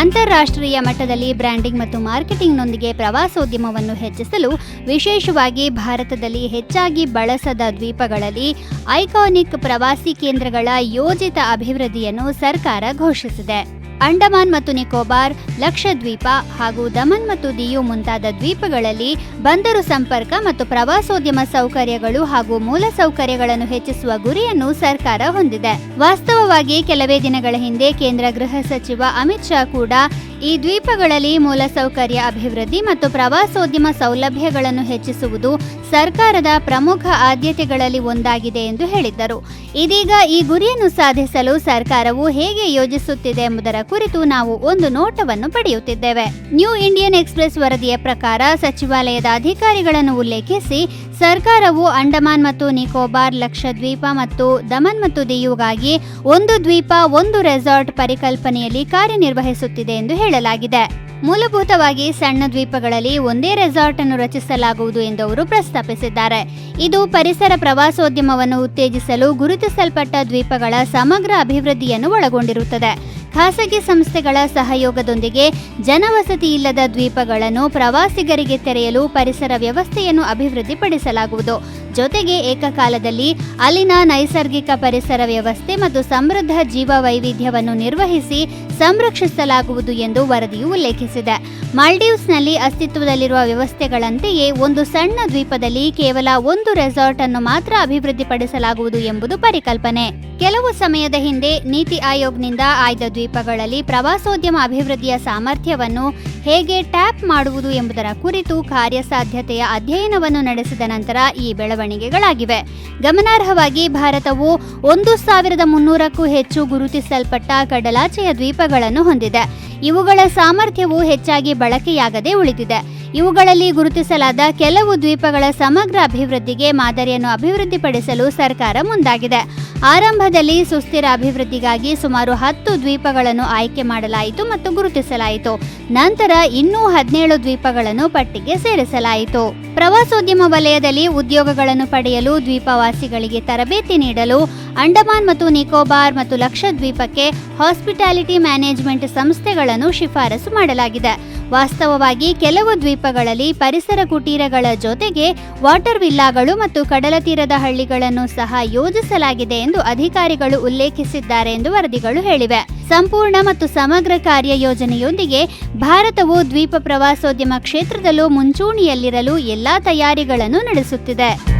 ಅಂತಾರಾಷ್ಟ್ರೀಯ ಮಟ್ಟದಲ್ಲಿ ಬ್ರ್ಯಾಂಡಿಂಗ್ ಮತ್ತು ಮಾರ್ಕೆಟಿಂಗ್ನೊಂದಿಗೆ ಪ್ರವಾಸೋದ್ಯಮವನ್ನು ಹೆಚ್ಚಿಸಲು ವಿಶೇಷವಾಗಿ ಭಾರತದಲ್ಲಿ ಹೆಚ್ಚಾಗಿ ಬಳಸದ ದ್ವೀಪಗಳಲ್ಲಿ ಐಕಾನಿಕ್ ಪ್ರವಾಸಿ ಕೇಂದ್ರಗಳ ಯೋಜಿತ ಅಭಿವೃದ್ಧಿಯನ್ನು ಸರ್ಕಾರ ಘೋಷಿಸಿದೆ. ಅಂಡಮಾನ್ ಮತ್ತು ನಿಕೋಬಾರ್, ಲಕ್ಷದ್ವೀಪ ಹಾಗೂ ದಮನ್ ಮತ್ತು ದಿಯು ಮುಂತಾದ ದ್ವೀಪಗಳಲ್ಲಿ ಬಂದರು ಸಂಪರ್ಕ ಮತ್ತು ಪ್ರವಾಸೋದ್ಯಮ ಸೌಕರ್ಯಗಳು ಹಾಗೂ ಮೂಲಸೌಕರ್ಯಗಳನ್ನು ಹೆಚ್ಚಿಸುವ ಗುರಿಯನ್ನು ಸರ್ಕಾರ ಹೊಂದಿದೆ. ವಾಸ್ತವವಾಗಿ ಕೆಲವೇ ದಿನಗಳ ಹಿಂದೆ ಕೇಂದ್ರ ಗೃಹ ಸಚಿವ ಅಮಿತ್ ಶಾ ಕೂಡ ಈ ದ್ವೀಪಗಳಲ್ಲಿ ಮೂಲಸೌಕರ್ಯ ಅಭಿವೃದ್ಧಿ ಮತ್ತು ಪ್ರವಾಸೋದ್ಯಮ ಸೌಲಭ್ಯಗಳನ್ನು ಹೆಚ್ಚಿಸುವುದು ಸರ್ಕಾರದ ಪ್ರಮುಖ ಆದ್ಯತೆಗಳಲ್ಲಿ ಒಂದಾಗಿದೆ ಎಂದು ಹೇಳಿದ್ದರು. ಇದೀಗ ಈ ಗುರಿಯನ್ನು ಸಾಧಿಸಲು ಸರ್ಕಾರವು ಹೇಗೆ ಯೋಜಿಸುತ್ತಿದೆ ಎಂಬುದರ ಕುರಿತು ನಾವು ಒಂದು ನೋಟವನ್ನು ಪಡೆಯುತ್ತಿದ್ದೇವೆ. ನ್ಯೂ ಇಂಡಿಯನ್ ಎಕ್ಸ್ಪ್ರೆಸ್ ವರದಿಯ ಪ್ರಕಾರ ಸಚಿವಾಲಯದ ಅಧಿಕಾರಿಗಳನ್ನು ಉಲ್ಲೇಖಿಸಿ ಸರ್ಕಾರವು ಅಂಡಮಾನ್ ಮತ್ತು ನಿಕೋಬಾರ್, ಲಕ್ಷದ್ವೀಪ ಮತ್ತು ದಮನ್ ಮತ್ತು ದಿಯುಗಾಗಿ ಒಂದು ದ್ವೀಪ, ಒಂದು ರೆಸಾರ್ಟ್ ಪರಿಕಲ್ಪನೆಯಲ್ಲಿ ಕಾರ್ಯನಿರ್ವಹಿಸುತ್ತಿದೆ ಎಂದು ಹೇಳಲಾಗಿದೆ. ಮೂಲಭೂತವಾಗಿ ಸಣ್ಣ ದ್ವೀಪಗಳಲ್ಲಿ ಒಂದೇ ರೆಸಾರ್ಟ್ ಅನ್ನು ರಚಿಸಲಾಗುವುದು ಎಂದು ಅವರು ಪ್ರಸ್ತಾಪಿಸಿದ್ದಾರೆ. ಇದು ಪರಿಸರ ಪ್ರವಾಸೋದ್ಯಮವನ್ನು ಉತ್ತೇಜಿಸಲು ಗುರುತಿಸಲ್ಪಟ್ಟ ದ್ವೀಪಗಳ ಸಮಗ್ರ ಅಭಿವೃದ್ಧಿಯನ್ನು ಒಳಗೊಂಡಿರುತ್ತದೆ. ಖಾಸಗಿ ಸಂಸ್ಥೆಗಳ ಸಹಯೋಗದೊಂದಿಗೆ ಜನವಸತಿ ಇಲ್ಲದ ದ್ವೀಪಗಳನ್ನು ಪ್ರವಾಸಿಗರಿಗೆ ತೆರೆಯಲು ಪರಿಸರ ವ್ಯವಸ್ಥೆಯನ್ನು ಅಭಿವೃದ್ಧಿಪಡಿಸಲಾಗುವುದು. ಜೊತೆಗೆ ಏಕಕಾಲದಲ್ಲಿ ಅಲ್ಲಿನ ನೈಸರ್ಗಿಕ ಪರಿಸರ ವ್ಯವಸ್ಥೆ ಮತ್ತು ಸಮೃದ್ಧ ಜೀವ ವೈವಿಧ್ಯವನ್ನು ನಿರ್ವಹಿಸಿ ಸಂರಕ್ಷಿಸಲಾಗುವುದು ಎಂದು ವರದಿಯು ಉಲ್ಲೇಖಿಸಿದೆ. ಮಾಲ್ಡೀವ್ಸ್ನಲ್ಲಿ ಅಸ್ತಿತ್ವದಲ್ಲಿರುವ ವ್ಯವಸ್ಥೆಗಳಂತೆಯೇ ಒಂದು ಸಣ್ಣ ದ್ವೀಪದಲ್ಲಿ ಕೇವಲ ಒಂದು ರೆಸಾರ್ಟ್ ಅನ್ನು ಮಾತ್ರ ಅಭಿವೃದ್ಧಿಪಡಿಸಲಾಗುವುದು ಎಂಬುದು ಪರಿಕಲ್ಪನೆ. ಕೆಲವು ಸಮಯದ ಹಿಂದೆ ನೀತಿ ಆಯೋಗ್ನಿಂದ ಆಯ್ದ ದ್ವೀಪಗಳಲ್ಲಿ ಪ್ರವಾಸೋದ್ಯಮ ಅಭಿವೃದ್ಧಿಯ ಸಾಮರ್ಥ್ಯವನ್ನು ಹೇಗೆ ಟ್ಯಾಪ್ ಮಾಡುವುದು ಎಂಬುದರ ಕುರಿತು ಕಾರ್ಯಸಾಧ್ಯತೆಯ ಅಧ್ಯಯನವನ್ನು ನಡೆಸಿದ ನಂತರ ಈ ಬೆಳವಣಿಗೆಗಳಾಗಿವೆ ಗಮನಾರ್ಹವಾಗಿ ಭಾರತವು ಒಂದು ಸಾವಿರದ ಮುನ್ನೂರಕ್ಕೂ ಹೆಚ್ಚು ಗುರುತಿಸಲ್ಪಟ್ಟ ಕಡಲಾಚೆಯ ದ್ವೀಪಗಳನ್ನು ಹೊಂದಿದೆ. ಇವುಗಳ ಸಾಮರ್ಥ್ಯವು ಹೆಚ್ಚಾಗಿ ಬಳಕೆಯಾಗದೆ ಉಳಿದಿದೆ. ಇವುಗಳಲ್ಲಿ ಗುರುತಿಸಲಾದ ಕೆಲವು ದ್ವೀಪಗಳ ಸಮಗ್ರ ಅಭಿವೃದ್ಧಿಗೆ ಮಾದರಿಯನ್ನು ಅಭಿವೃದ್ಧಿಪಡಿಸಲು ಸರ್ಕಾರ ಮುಂದಾಗಿದೆ. ಆರಂಭದಲ್ಲಿ ಸುಸ್ಥಿರ ಅಭಿವೃದ್ಧಿಗಾಗಿ ಸುಮಾರು ಹತ್ತು ದ್ವೀಪಗಳನ್ನು ಆಯ್ಕೆ ಮಾಡಲಾಯಿತು ಮತ್ತು ಗುರುತಿಸಲಾಯಿತು. ನಂತರ ಇನ್ನೂ ಹದಿನೇಳು ದ್ವೀಪಗಳನ್ನು ಪಟ್ಟಿಗೆ ಸೇರಿಸಲಾಯಿತು. ಪ್ರವಾಸೋದ್ಯಮ ವಲಯದಲ್ಲಿ ಉದ್ಯೋಗಗಳನ್ನು ಪಡೆಯಲು ದ್ವೀಪವಾಸಿಗಳಿಗೆ ತರಬೇತಿ ನೀಡಲು ಅಂಡಮಾನ್ ಮತ್ತು ನಿಕೋಬಾರ್ ಮತ್ತು ಲಕ್ಷದ್ವೀಪಕ್ಕೆ ಹಾಸ್ಪಿಟಾಲಿಟಿ ಮ್ಯಾನೇಜ್ಮೆಂಟ್ ಸಂಸ್ಥೆಗಳನ್ನು ಶಿಫಾರಸು ಮಾಡಲಾಗಿದೆ. ವಾಸ್ತವವಾಗಿ ಕೆಲವು ದ್ವೀಪಗಳಲ್ಲಿ ಪರಿಸರ ಕುಟೀರಗಳ ಜೊತೆಗೆ ವಾಟರ್ ವಿಲ್ಲಾಗಳು ಮತ್ತು ಕಡಲ ತೀರದ ಹಳ್ಳಿಗಳನ್ನು ಸಹ ಯೋಜಿಸಲಾಗಿದೆ ಎಂದು ಅಧಿಕಾರಿಗಳು ಉಲ್ಲೇಖಿಸಿದ್ದಾರೆ ಎಂದು ವರದಿಗಳು ಹೇಳಿವೆ. ಸಂಪೂರ್ಣ ಮತ್ತು ಸಮಗ್ರ ಕಾರ್ಯ ಯೋಜನೆಯೊಂದಿಗೆ ಭಾರತವು ದ್ವೀಪ ಪ್ರವಾಸೋದ್ಯಮ ಕ್ಷೇತ್ರದಲ್ಲೂ ಮುಂಚೂಣಿಯಲ್ಲಿರಲು ಎಲ್ಲಾ ತಯಾರಿಗಳನ್ನು ನಡೆಸುತ್ತಿದೆ.